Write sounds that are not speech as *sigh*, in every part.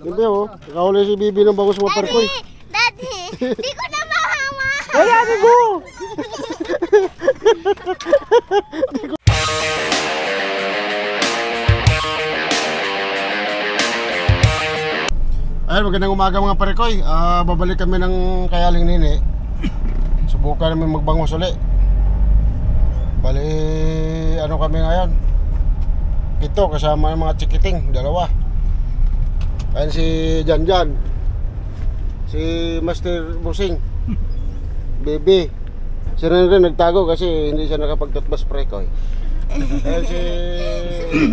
Hindi oh. Nakahuli si Bibi ng bangus mo parkoy. Daddy, di ko na mahama. Kaya ano ko? Ayun, magandang umaga mga parekoy. Ah, babalik kami ng Kayaling Nini. Subukan namin magbangus uli. Bali, ano kami ngayon? Pito kasama yung mga chikiting, dalawa. Ayun si Janjan. Si Master Busing. Baby. Siya na rin nagtago kasi hindi siya nakapagtutbas prekoy. Ayun si...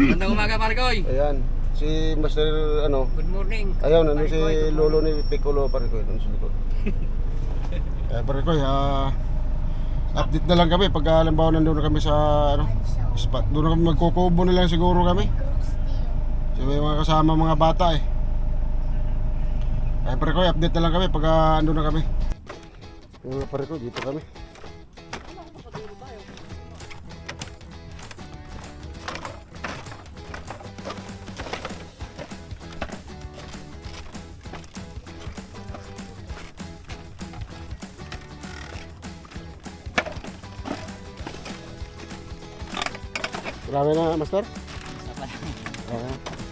Magandang umaga, Margoy. Ayan. Si Master ano, Good morning. Ayun, ano si lolo ni Piccolo Parikoy doon sa likod. *laughs* eh, Parikoy, ah, update na lang kami pag ah, halimbawa nandun na kami sa ano, spot. Doon na kami magkukubo na lang siguro kami. Kasi may mga kasama mga bata eh. Eh, Parikoy, update na lang kami pag ah, andun na kami. Yung mga Parikoy, dito kami. Marami na, Master? Ayan. Yan,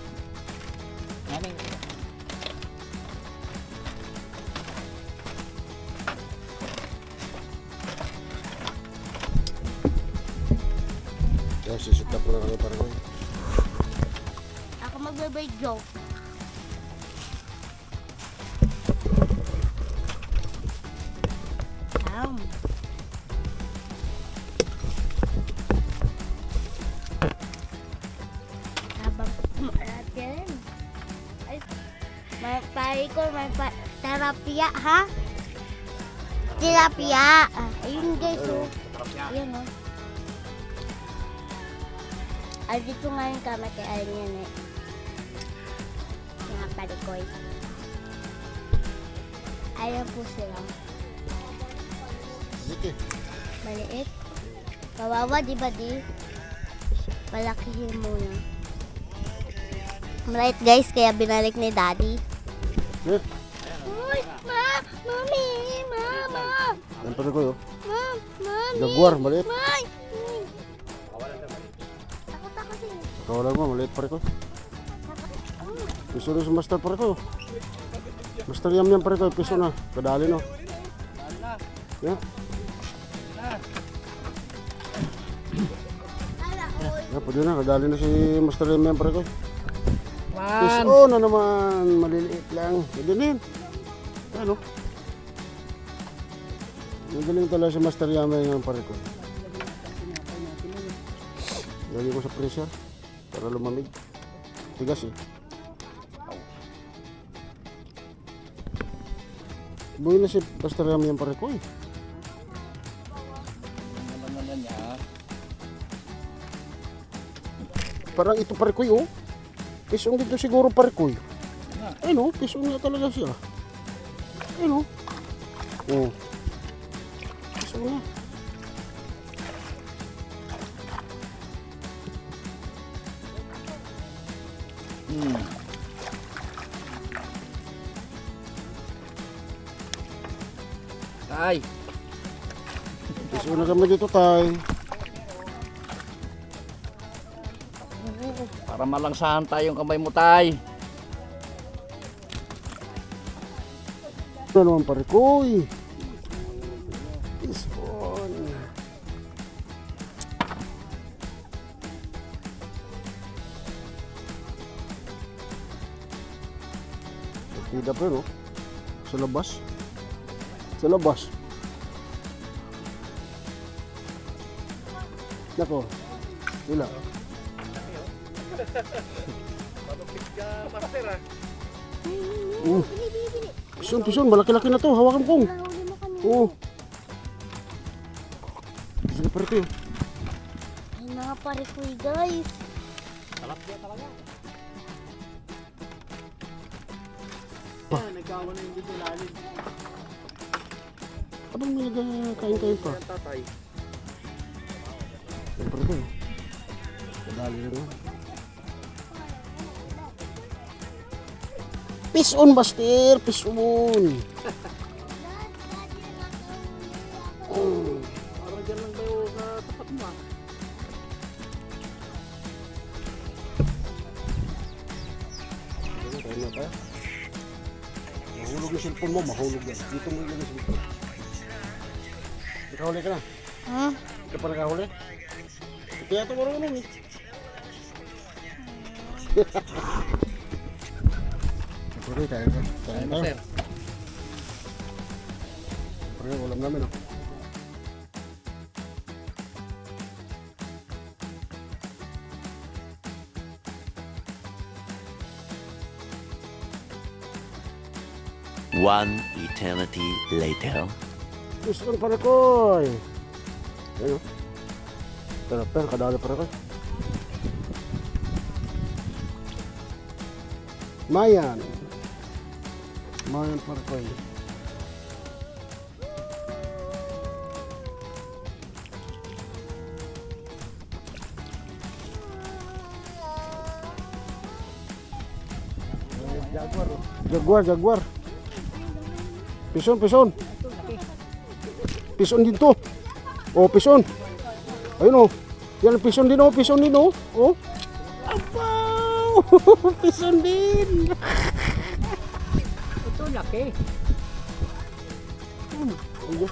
Joke. Tam. Habang kumarat yan. Ay, may pari ko, may pa terapia, ha? Terapia. Ah, ayun guys, oh. Ayun, oh. Ay, dito nga yung kama kay Alan yan eh. Parikoy. Ayan po sila. Eh. Maliit. Kawawa, di ba di? Palakihin muna. Maliit guys, kaya binalik ni daddy. Eh, Uy, ma! Mami! Mama! yan Parikoy oh. Mam! Mami! Jaguar, maliit. May! Takot ako sa'yo. Kawalan mo, maliit Parikoy. Piso na si Master Parikoy oh. Master Yam Yam Parikoy, piso na. Kadali no. Yeah. Yeah, pwede na. Kadali na si Master Yam Yam Parikoy. Piso na naman. Maliliit lang. Pwede na yun. Ano? Ang galing talaga si Master Yam Yam Parikoy. Lagi ko sa pressure para lumamig. Tigas eh. Buhay na si Pastor Yam Yam Parikoy. Parang ito Parikoy oh. Pisong dito siguro Parikoy. Ayun oh, pisong na talaga siya. Ayun oh. Oh. Pisong na. Tay, Pisong na kami dito tay. para malangsahan tayong kamay mo, Tay. Ano naman Parikoy? Pisong. Tida pa no? Sa labas. Sa labas. Nako. Wala. Uh, pison, pison, malaki-laki na to. Hawakan kong. Oo. Sige, pare ko. Ay, mga parikoy guys. Abang may nagkain-kain pa. Tatay. Pare ko. Kadali rin yun. Pison, Master. Pison. Oh. Para dyan lang daw sa tapat mo ah. Na. Mahulog yung cellphone mo, mahulog yan. Dito mo yung cellphone. Nakahuli ka na. Hmm? Hindi ka pa nakahuli. Kaya ito marunong eh. Tayo. Tayo Ayun, tayo. sir. Pwede ulam namin oh. One eternity later. Pison para koy. Ayun oh. Pero pero kadali para koy. Mayan. Mayan para koy. Jaguar, jaguar. Pison, pison. Pison din to. Oh, pison. Ayun oh. Yan pison din oh, pison din oh. Oh. Apaw! *laughs* pison din. *laughs* Ito laki. Ayun.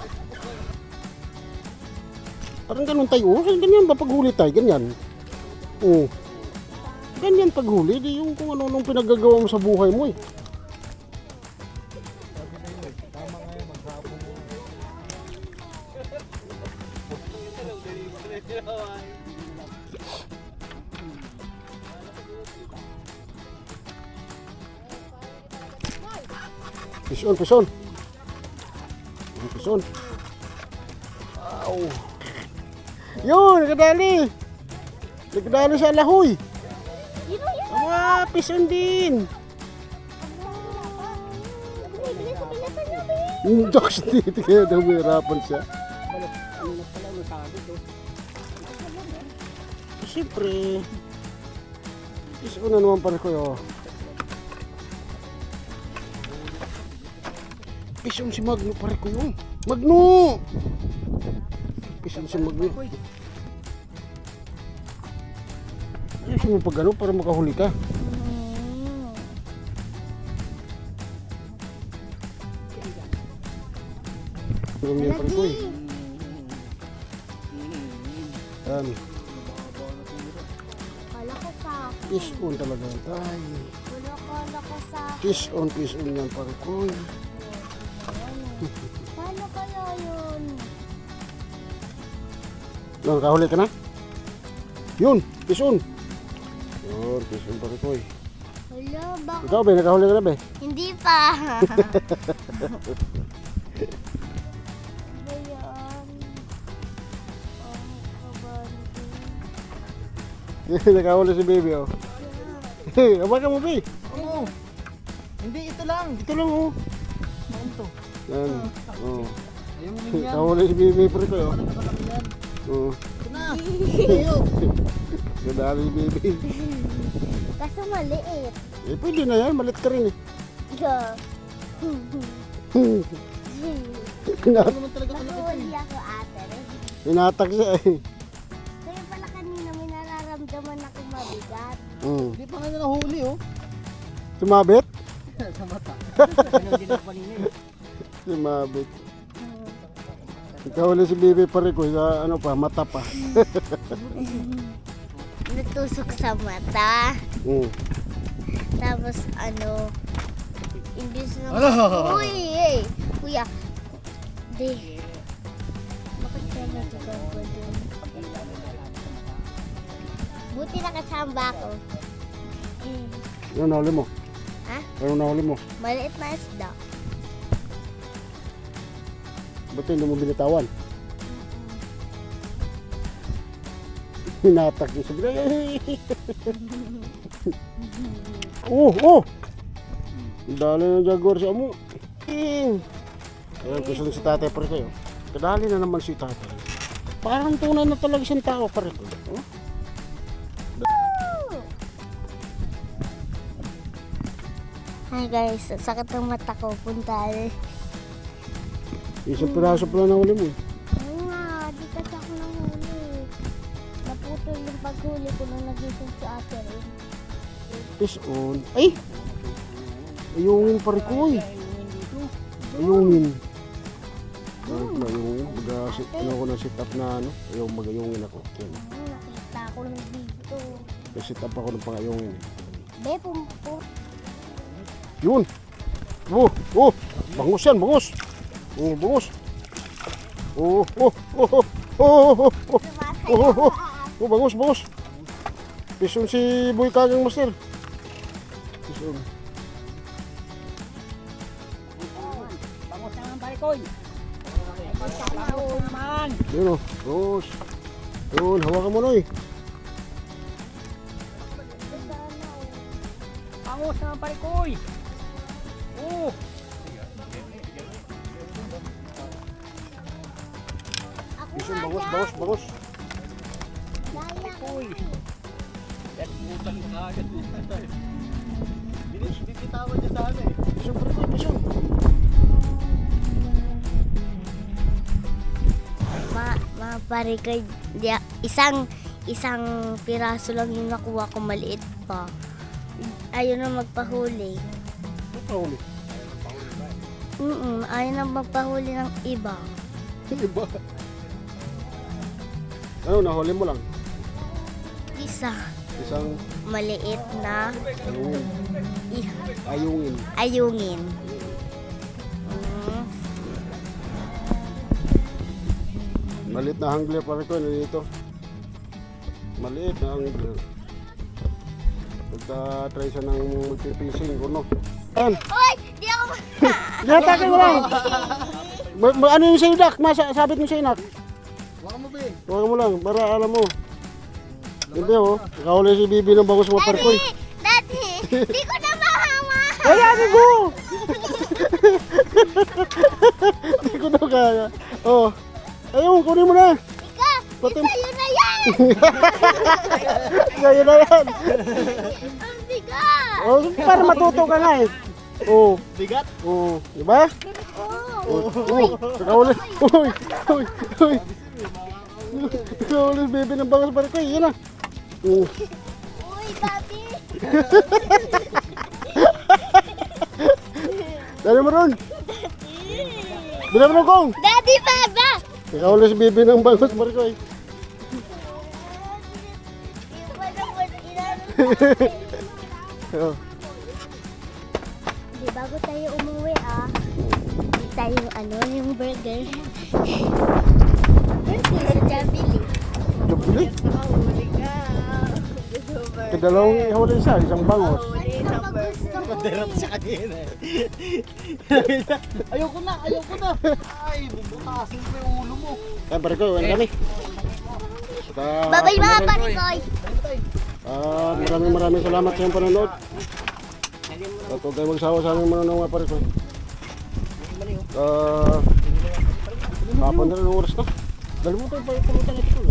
Parang ganun tayo. Oh, ganyan ba paghuli tayo? Ganyan. Oh. Ganyan paghuli. Di yung kung ano nung pinagagawa mo sa buhay mo eh. Pison, pison. Ang Pison. Wow. Yun, nakadali. Nakadali sa lahoy. Yan? Awa, pison din. Yung jokes *laughs* dito kaya daw mahirapan siya. Siyempre. Pison na naman pala ko yun. Pison si Magno pare ko yun. Magno! Pison si Magno. Ayos mo pag ano para makahuli ka. Yung yan pare ko eh. Kala ko sa akin. Fish on talaga. Tay. Wala kala ko sa akin. Fish on, fish on yan pare ko. Paano kaya yun? Yan, kahuli ka na? Yun, fish on. Yun, fish on pare ko eh. Hala, bakit? Ikaw be, nakahuli ka na be? Hindi pa. *laughs* Kabante. nakahuli si baby oh. Hey, abakan mo be. Oo. Hindi, ito lang. Ito lang oh. Yan. Oh. Ayun mo yan. Nakahuli si baby pare ko oh. Oh. Ito na. *laughs* Nadali si baby. *laughs* Kaso maliit. Eh, pwede na yan. Malit ka rin eh. Yeah. *laughs* Ano Nahuli ako ate. Hinatak siya eh. Kaya pala kanina may nararamdaman ako mabigat. Mm. Hindi pa nga na nahuli oh. Sumabit? Sa mata. Ganun din ako kanina eh. Sumabit. Ikaw ulit si baby pare ko sa ano pa, mata pa. *laughs* Natusok sa mata. Mm. Tapos ano, imbis na... Ala! Uy, eh! Kuya, di. Bakit natugan ko dun? Buti nakasamba ko. Mm. Ano nahuli mo? Ha? Ano nahuli mo? Maliit na isda. Ba't hindi mo binitawan? Hinatak niya sa bilay. *laughs* oh, oh! Dali ng jaguar sa amo. Ayan, gusto si tatay pare kayo. Kadali na naman si tatay. Parang tunay na talaga siyang tao pare ko. Oh? Hi guys, sakit ng mata ko. Puntal. Isang piraso pala na huli mo. Oo nga, di kasi ako nahuli. Naputol yung paghuli ko nung nagising si ate rin. Fish on. Ay! Ayungin pa rin ko eh. Ayungin. Ah, ayungin. Baga, sit, ano ko na sit up na ano. Ayaw magayungin ako. Yan. Hmm, nakita ko ng dito. May sit up ako ng pangayungin eh. Be, pumpo. Yun! Oh! Oh! Bangus yan! Bangus! Oh, bangus! Oh! Oh! Oh! Oh! Oh! Oh! Oh! Oh! Oh! Oh! Oh! Bangus! Pison si Boy Kagang Master. Pison. Bangos na ang parikoy. Bangos man. Yun o. Bangus. Yun. Hawakan mo Noy. Bangos na ang parikoy. Oh. Bagus yun, bagus, bagus, bagus. Uy! Nagmutan mo na agad. Bilis, bibitawan niya sana eh. Pusyon, bro, pusyon. Ma, mapare ka, isang, isang piraso lang yung nakuha ko, maliit pa. Ayaw na magpahuli. Magpahuli? Mm-mm, ayaw na magpahuli ng iba. Iba? Ano, nahuli mo lang? Isa, Isang maliit na ayungin. i- Ayungin. ayungin. Mm. Maliit na hangler pa rin ko. Nandito. Maliit na hangler. Pagka-try siya ng magpipising ko, no? Ayan. Hoy! Di ako *laughs* Ginatakin mo lang. *laughs* Ma- ma- ano yung sa inak? Masa, sabit mo sa inak. Waka mo be. Huwag mo lang, para alam mo. Hindi oh. Nakahuli si Bibi ng bangus motor ko. Daddy! Di ko na mahama! Ay, ano ko? *laughs* Hindi ko na kaya. Oh. Ayun, kunin mo na. Ika! Pati- Sa'yo na yan! *laughs* Kaya na yan. Ang bigat! Oh, para matuto ka nga eh. Oh, Bigat. oh, di ba? Oh. Oh, oh, nakahuli. Uy, uy, uy. Nakahuli si Bibi ng bangus motor ko. Yan na. Oh. Uy, Daddy! Dali mo ron. Bila mo kong. Daddy, baba! Nakahuli si Bibi ng bangus motor ko. Inano Oh. Di bago tayo umuwi ah. Di tayo ano yung burger. Burger sa Jabili. Jubili. Kadalawang ihuli isa, isang bangus. Ano pa gusto ko Maderap eh. siya kanina eh. ayoko na, ayoko na. Ay, bubutasin mo yung ulo mo. Kaya pare ko, wala kami. Babay mga parikoy! Ah, maraming maraming salamat sa iyong panonood. At huwag kayo magsawa sa aming manonood mga pare ko. Ah, hapon na ang oras na. Dalawang kayo pala pumunta na ito.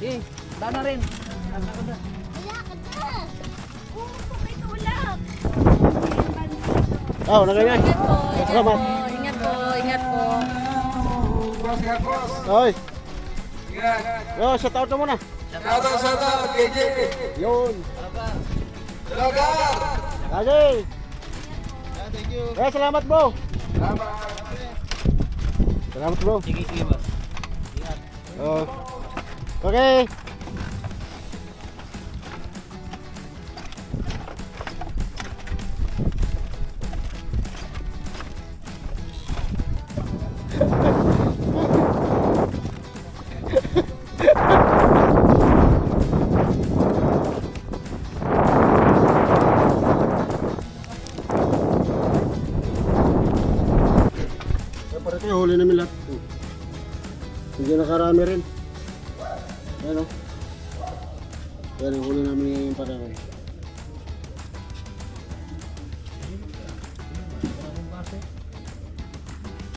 Eh, daan na rin. Nasa ka na. Wala ka na. Umupo kay tulak. Oh, ah, nagayon. Salamat. Ingat po, ingat po. Boss, ingat boss. Oy. Ingat. Oh, shout out muna. Shout out, shout out, KJ. Yun. Lagar. Lagar. Thank you. Eh, salamat, bro. Salamat. Salamat bro. Sige, sige boss. Oh. Okay.